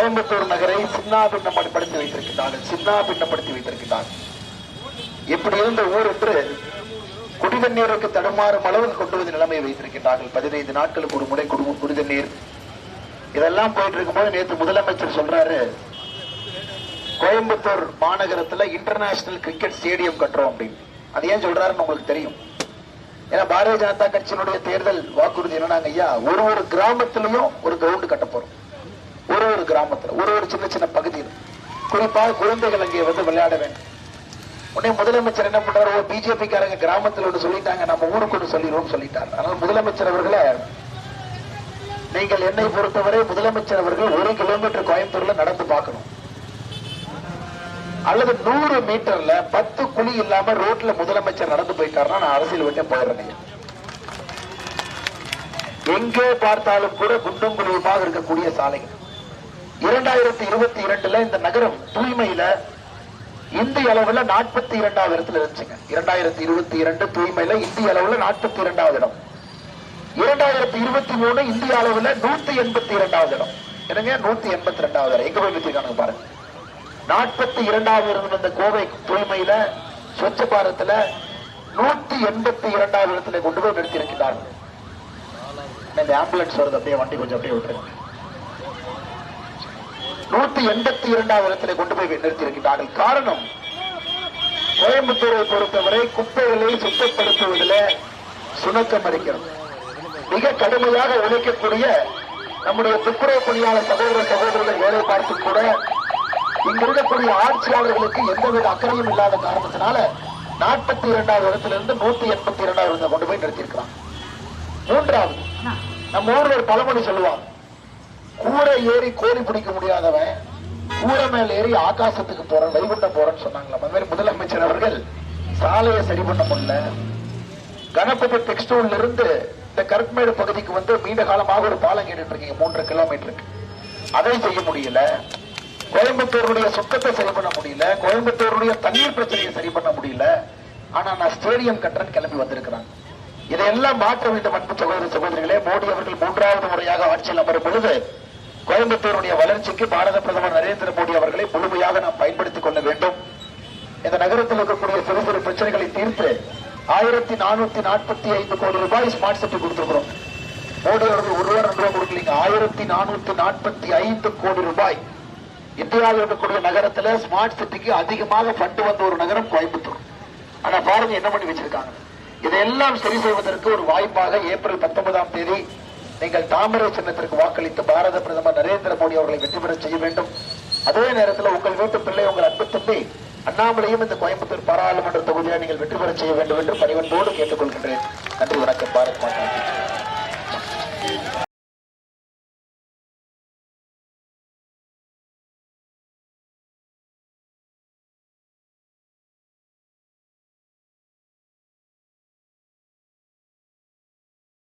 கோயம்புத்தூர் நகரை சின்னாபின்னப்படுத்தி வைத்திருக்கிறார்கள் சின்னாபின்னப்படுத்தி வைத்திருக்கிறார்கள் இப்படி இருந்த ஊர் என்று குடிதண்ணீருக்கு தடுமாறும் அளவுக்கு கொண்டு வந்து நிலைமையை வைத்திருக்கிறார்கள் பதினைந்து நாட்களுக்கு ஒரு முறை குடும்பம் குடிதண்ணீர். இதெல்லாம் போயிட்டு இருக்கும்போது நேற்று முதலமைச்சர் சொல்றாரு கோயம்புத்தூர் மாநகரத்துல இன்டர்நேஷனல் கிரிக்கெட் ஸ்டேடியம் கட்டுறோம் அப்படின்னு. அது ஏன் சொல்றாருன்னு உங்களுக்கு தெரியும். ஏன்னா பாரதிய ஜனதா கட்சியினுடைய தேர்தல் வாக்குறுதி என்னன்னாங்க ஐயா? ஒரு ஒரு கிராமத்திலையும் ஒரு கிரவுண்ட் கட்ட போறோம். கிராமத்தில். ஒரு ஒரு சின்ன சின்ன பகுதியில். குறிப்பாக குழந்தைகள் அங்கே வந்து விளையாட வேண்டும். உடனே முதலமைச்சர் என்ன பண்றாரு? ஓ பிஜேபிக்காரங்க கிராமத்தில் ஒன்று சொல்லிட்டாங்க நம்ம ஊருக்கு ஒன்று சொல்லிடுவோம் சொல்லிட்டார். அதனால முதலமைச்சர் அவர்களை நீங்கள் என்னை பொறுத்தவரை முதலமைச்சர் அவர்கள் ஒரு கிலோமீட்டர் கோயம்புத்தூர்ல நடந்து பார்க்கணும். அல்லது நூறு மீட்டர்ல பத்து குழி இல்லாம ரோட்ல முதலமைச்சர் நடந்து போயிட்டாருன்னா நான் அரசியல் விட்டு போயிடுறேன். எங்கே பார்த்தாலும் கூட குண்டும் குழியுமாக இருக்கக்கூடிய சாலைகள். இரண்டாயிரத்தி இருபத்தி இரண்டுல இந்த நகரம் தூய்மையில இந்திய அளவுல நாற்பத்தி இரண்டாவது இடத்துல இருந்துச்சுங்க. இரண்டாயிரத்தி இருபத்தி இரண்டு தூய்மையில இந்திய அளவுல நாற்பத்தி இரண்டாவது இடம். இரண்டாயிரத்தி இருபத்தி மூணு இந்திய அளவுல நூத்தி எண்பத்தி இரண்டாவது இடம். என்னங்க? நூத்தி எண்பத்தி ரெண்டாவது இடம். எங்க போய் வச்சிருக்காங்க பாருங்க. நாற்பத்தி இரண்டாவது இருந்த இந்த கோவை தூய்மையில ஸ்வச்ச பாரத்ல நூத்தி எண்பத்தி இரண்டாவது இடத்துல கொண்டு போய் நிறுத்தி இருக்கிறார்கள் இந்த ஆம்புலன்ஸ் வருது அப்படியே வண்டி கொஞ்சம் அப்படியே விட்டுருங்க நூத்தி எண்பத்தி இரண்டாவது இடத்துல கொண்டு போய் நிறுத்தி இருக்கிறார்கள் காரணம் கோயம்புத்தூரை பொறுத்தவரை குப்பைகளை சுத்தப்படுத்துவதில் சுணக்கம் இருக்கிறது மிக கடுமையாக உழைக்கக்கூடிய நம்முடைய துப்புரவு பணியாளர் சகோதர சகோதரர்கள் வேலை பார்த்து கூட இங்க இருக்கக்கூடிய ஆட்சியாளர்களுக்கு எந்தவித அக்கறையும் இல்லாத காரணத்தினால நாற்பத்தி இரண்டாவது இடத்திலிருந்து நூத்தி எண்பத்தி இரண்டாவது கொண்டு போய் நிறுத்தியிருக்கிறான் மூன்றாவது நம்ம ஊரில் ஒரு பழமொழி சொல்லுவாங்க. கூரை ஏறி கோழி பிடிக்க முடியாதவன் கூரை மேல ஏறி ஆகாசத்துக்கு போறேன் வைகுண்டம் போறேன்னு சொன்னாங்களா அந்த மாதிரி முதலமைச்சர் அவர்கள் சாலையை சரி பண்ண முடியல. கணபதி டெக்ஸ்டூல்ல இருந்து இந்த கருட்மேடு பகுதிக்கு வந்து நீண்ட காலமாக ஒரு பாலம் கேட்டுட்டு இருக்கீங்க மூன்று கிலோமீட்டருக்கு அதை செய்ய முடியல. கோயம்புத்தூருடைய சுத்தத்தை சரி பண்ண முடியல. கோயம்புத்தூருடைய தண்ணீர் பிரச்சனையை சரி பண்ண முடியல. ஆனா நான் ஸ்டேடியம் கட்டுறேன் கிளம்பி வந்திருக்கிறாங்க. இதையெல்லாம் மாற்ற வேண்டும் அன்பு சகோதர சகோதரிகளே மோடி அவர்கள் மூன்றாவது முறையாக ஆட்சியில் அமரும் பொழுது கோயம்புத்தூருடைய வளர்ச்சிக்கு பாரத பிரதமர் நரேந்திர மோடி அவர்களை முழுமையாக நாம் பயன்படுத்திக் கொள்ள வேண்டும். இந்த நகரத்தில் இருக்கக்கூடிய சிறு சிறு பிரச்சனைகளை தீர்த்து ஆயிரத்தி நானூத்தி நாற்பத்தி ஐந்து கோடி ரூபாய் ஸ்மார்ட் சிட்டி கொடுத்திருக்கிறோம். மோடி அவர்கள் ஒரு ரூபா ரெண்டு ரூபா கொடுக்கலீங்க. ஆயிரத்தி நானூத்தி நாற்பத்தி ஐந்து கோடி ரூபாய் இந்தியாவில் இருக்கக்கூடிய நகரத்துல ஸ்மார்ட் சிட்டிக்கு அதிகமாக ஃபண்டு வந்த ஒரு நகரம் கோயம்புத்தூர். ஆனா பாருங்க என்ன பண்ணி வச்சிருக்காங்க. இதையெல்லாம் சரி செய்வதற்கு ஒரு வாய்ப்பாக ஏப்ரல் பத்தொன்பதாம் தேதி நீங்கள் தாமிர சின்னத்திற்கு வாக்களித்த பாரத பிரதமர் நரேந்திர மோடி அவர்களை வெற்றி பெற செய்ய வேண்டும். அதே நேரத்தில் உங்கள் வீட்டு பிள்ளை உங்கள் அன்பு தம்பி அண்ணாமலையும் இந்த கோயம்புத்தூர் பாராளுமன்ற தொகுதியில் நீங்கள் வெற்றி பெற செய்ய வேண்டும் என்று பணிவன்போடு கேட்டுக்கொள்கின்றேன். நன்றி வணக்கம் பாரத் மாதா